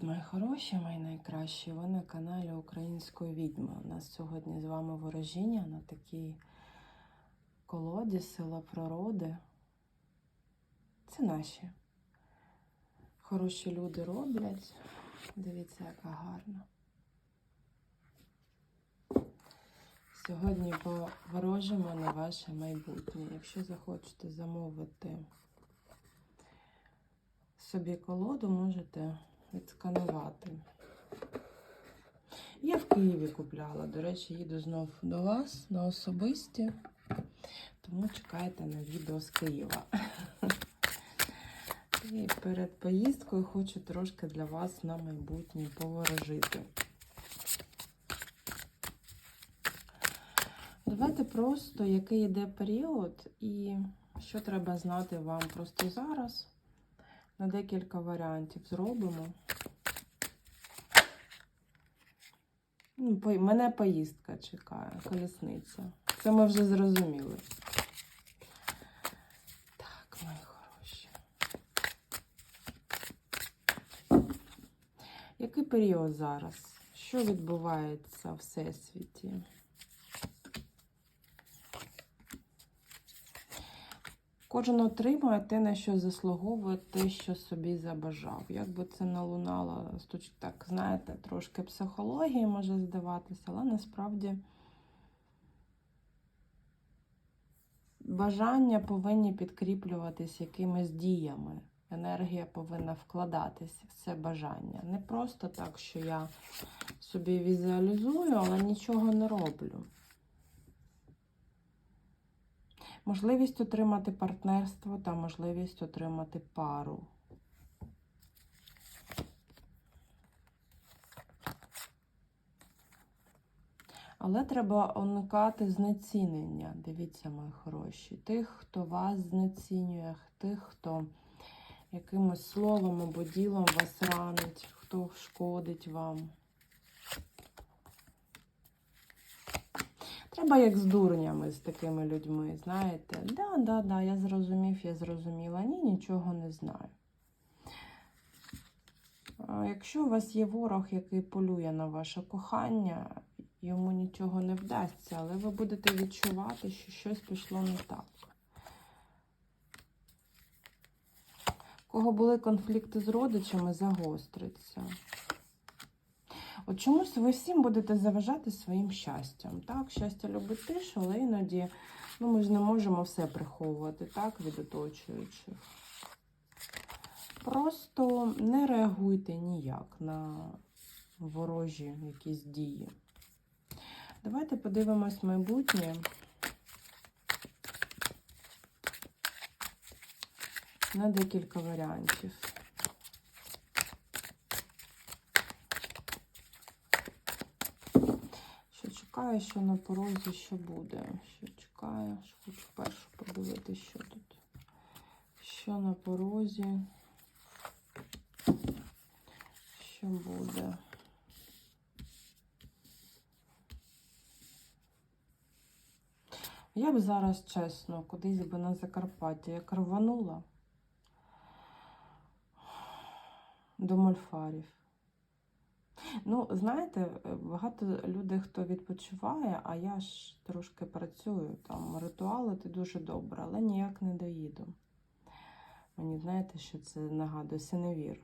Мої хороші, мої найкращі. Ви на каналі Української відьми. У нас сьогодні з вами ворожіння на такій колоді сила природи. Це наші хороші люди роблять. Дивіться, яка гарна. Сьогодні поворожимо на ваше майбутнє. Якщо захочете замовити собі колоду, можете відсканувати. Я в Києві купляла. До речі, їду знов до вас на особисті, тому чекайте на відео з Києва. І перед поїздкою хочу трошки для вас на майбутнє поворожити. Давайте просто, який йде період, і що треба знати вам просто зараз. На декілька варіантів зробимо. Ну, Мене поїздка чекає, колісниця. Це ми вже зрозуміли. Так, мої хороші. Який період зараз? Що відбувається в всесвіті? Кожен отримує те, на що заслуговує, те, що собі забажав. Як би це не лунало, так, знаєте, трошки психології може здаватися, але насправді бажання повинні підкріплюватись якимись діями. Енергія повинна вкладатись в це бажання. Не просто так, що я собі візуалізую, але нічого не роблю. Можливість отримати партнерство та можливість отримати пару. Але треба уникати знецінення. Дивіться, мої хороші. Тих, хто вас знецінює, тих, хто якимось словом або ділом вас ранить, хто шкодить вам. Треба як з дурнями, з такими людьми, знаєте. Да, да, да, я зрозумів, я зрозуміла. Ні, нічого не знаю. Якщо у вас є ворог, який полює на ваше кохання, йому нічого не вдасться, але ви будете відчувати, що щось пішло не так. У кого були конфлікти з родичами, загостриться. От чомусь ви всім будете заважати своїм щастям. Так, щастя любить тишу, але іноді ну, ми ж не можемо все приховувати так, від оточуючих. Просто не реагуйте ніяк на ворожі якісь дії. Давайте подивимось майбутнє. На декілька варіантів. Чекає, що на порозі, що буде. Що чекає, що хочу першу подивитися, що тут. Що на порозі. Що буде. Я б зараз, чесно, кудись би на Закарпаття, як рванула до мольфарів. Ну, знаєте, багато людей, хто відпочиває, а я ж трошки працюю, там ритуалити дуже добре, але ніяк не доїду. Мені знаєте, що це нагадує синевір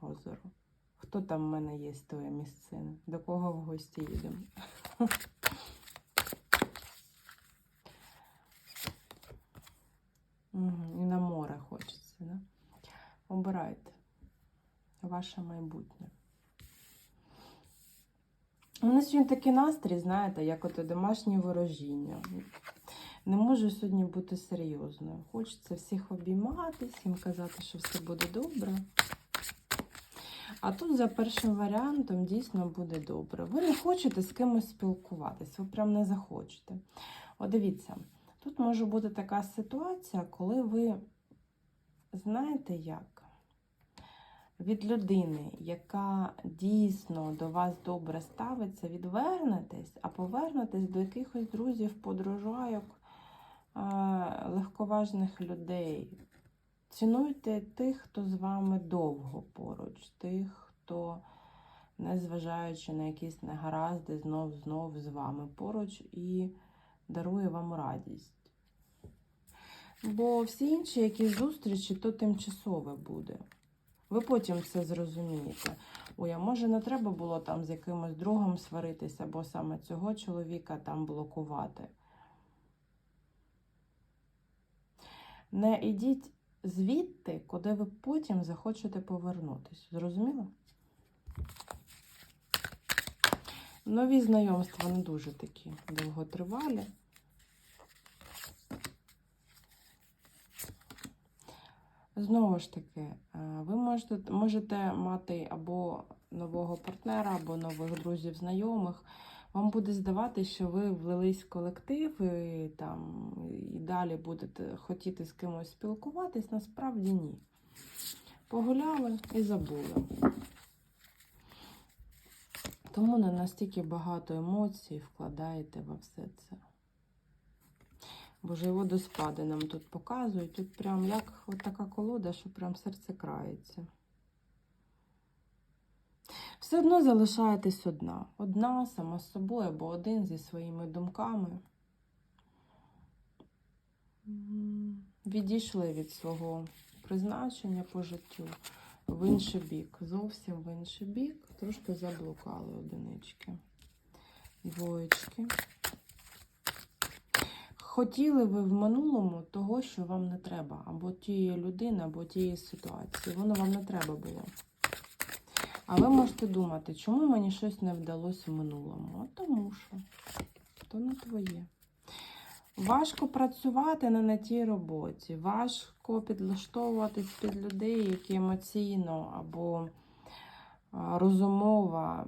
озеро. Хто там в мене є з тої місцини? До кого в гості їдемо? І на море хочеться, да? Обирайте ваше майбутнє. У мене сьогодні такий настрій, знаєте, як ото домашнє ворожіння. Не можу сьогодні бути серйозною. Хочеться всіх обіймати, всім казати, що все буде добре. А тут за першим варіантом дійсно буде добре. Ви не хочете з кимось спілкуватись, ви прям не захочете. От дивіться, тут може бути така ситуація, коли ви знаєте як? Від людини, яка дійсно до вас добре ставиться, відвернетесь, а повернетесь до якихось друзів, подружайок, е, легковажних людей. Цінуйте тих, хто з вами довго поруч, тих, хто, незважаючи на якісь негаразди, знов знов з вами поруч і дарує вам радість. Бо всі інші якісь зустрічі, то тимчасове буде. Ви потім це зрозумієте. Ой, а може не треба було там з якимось другом сваритися, або саме цього чоловіка там блокувати. Не ідіть звідти, куди ви потім захочете повернутися. Зрозуміло? Нові знайомства не дуже такі довготривалі. Знову ж таки, е, ви можете, можете мати або нового партнера, або нових друзів, знайомих. Вам буде здавати, що ви влились в колектив і, там, і далі будете хотіти з кимось спілкуватись, насправді ні. Погуляли і забули. Тому не настільки багато емоцій вкладаєте во все це. Боже, водоспади нам тут показують. Тут прям як така колода, що прям серце крається. Все одно залишаєтесь одна. Одна, сама з собою, або один зі своїми думками. Відійшли від свого призначення по життю в інший бік. Зовсім в інший бік. Трошки заблукали одинички. Двоєчки. Хотіли ви в минулому того, що вам не треба, або тієї людини, або тієї ситуації. Воно вам не треба було. А ви можете думати, чому мені щось не вдалося в минулому? А тому що то не твоє. Важко працювати не на тій роботі, важко підлаштовуватись під людей, які емоційно або а, розумова,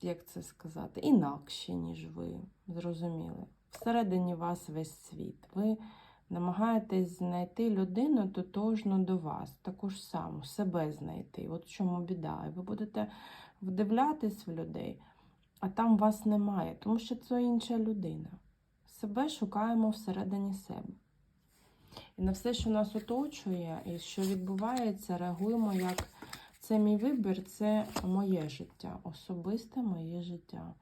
як це сказати, інакші, ніж ви. Зрозуміли. Всередині вас весь світ. Ви намагаєтесь знайти людину тотожну до вас, таку ж саму, себе знайти. От в чому біда. І ви будете вдивлятись в людей, а там вас немає, тому що це інша людина. Себе шукаємо всередині себе. І на все, що нас оточує, і що відбувається, реагуємо як це мій вибір, це моє життя, особисте моє життя.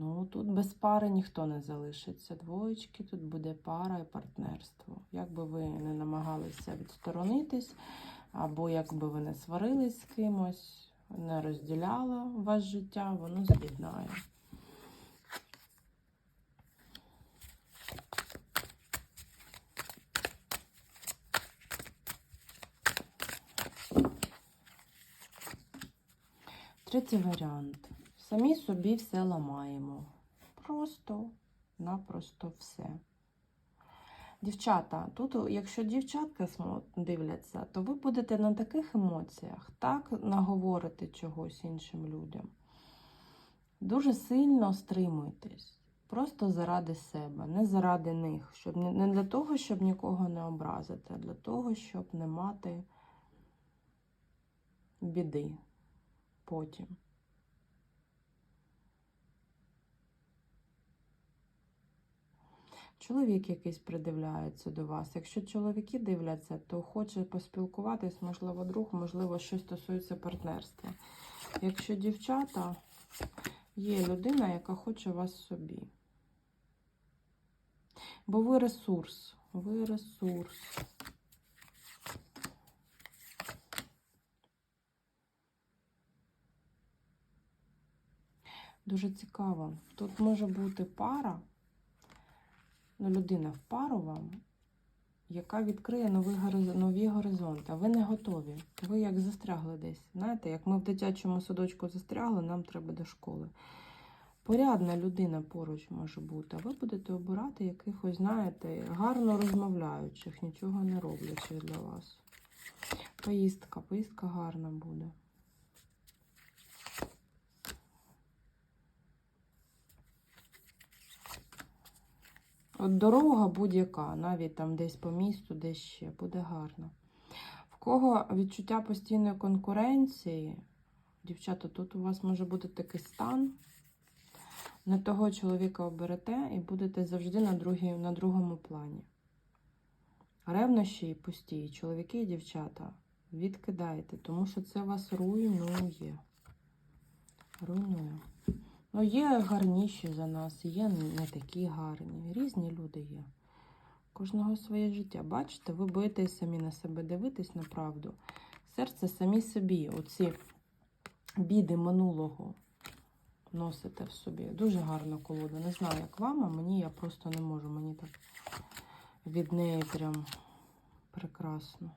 Ну, тут без пари ніхто не залишиться. Двоєчки, тут буде пара і партнерство. Як би ви не намагалися відсторонитись, або як би ви не сварились з кимось, не розділяло ваше життя, воно з'єднає. Третій варіант. Самі собі все ламаємо. Просто, напросто все. Дівчата, тут, якщо дівчатка дивляться, то ви будете на таких емоціях так наговорити чогось іншим людям. Дуже сильно стримуйтесь. Просто заради себе, не заради них. Щоб не для того, щоб нікого не образити, а для того, щоб не мати біди потім. Чоловік якийсь придивляється до вас. Якщо чоловіки дивляться, то хоче поспілкуватись, можливо, друг, можливо, що стосується партнерства. Якщо дівчата, є людина, яка хоче вас собі. Бо ви ресурс, ви ресурс. Дуже цікаво. Тут може бути пара, ну, людина в пару вам, яка відкриє нові, нові горизонти. А ви не готові. Ви як застрягли десь. Знаєте, як ми в дитячому садочку застрягли, нам треба до школи. Порядна людина поруч може бути, а ви будете обирати якихось, знаєте, гарно розмовляючих, нічого не роблячи для вас. Поїздка, поїздка гарна буде. От дорога будь-яка, навіть там десь по місту, десь ще, буде гарно. В кого відчуття постійної конкуренції, дівчата, тут у вас може бути такий стан. Не того чоловіка оберете і будете завжди на, другій, на другому плані. Ревнощі пусті, чоловіки і дівчата. Відкидайте, тому що це вас руйнує. Руйнує. Ну, є гарніші за нас, є не такі гарні. Різні люди є. Кожного своє життя. Бачите, ви боїтесь самі на себе дивитись на правду. Серце самі собі. Оці біди минулого носите в собі. Дуже гарна колода. Не знаю, як вам, а мені я просто не можу. Мені так від неї прям прекрасно.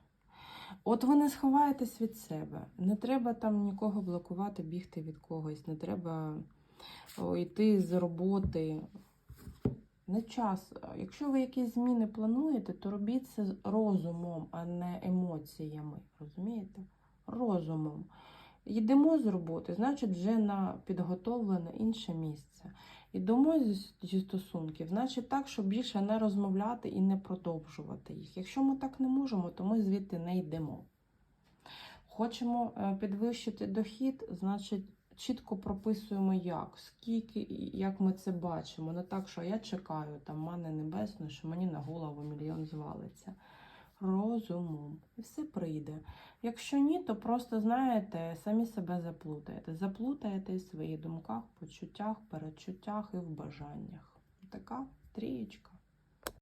От ви не сховаєтесь від себе. Не треба там нікого блокувати, бігти від когось. Не треба йти з роботи. Не час. Якщо ви якісь зміни плануєте, то робіть це розумом, а не емоціями. Розумієте? Розумом. Йдемо з роботи, значить, вже на підготовлене інше місце. Йдемо зі, зі стосунків, значить так, щоб більше не розмовляти і не продовжувати їх. Якщо ми так не можемо, то ми звідти не йдемо. Хочемо е, підвищити дохід, значить, чітко прописуємо як, скільки як ми це бачимо. Не так, що я чекаю там мани небесної, що мені на голову мільйон звалиться. Розумом. І все прийде. Якщо ні, то просто знаєте, самі себе заплутаєте. Заплутаєте в своїх думках, почуттях, передчуттях і в бажаннях. Така трієчка.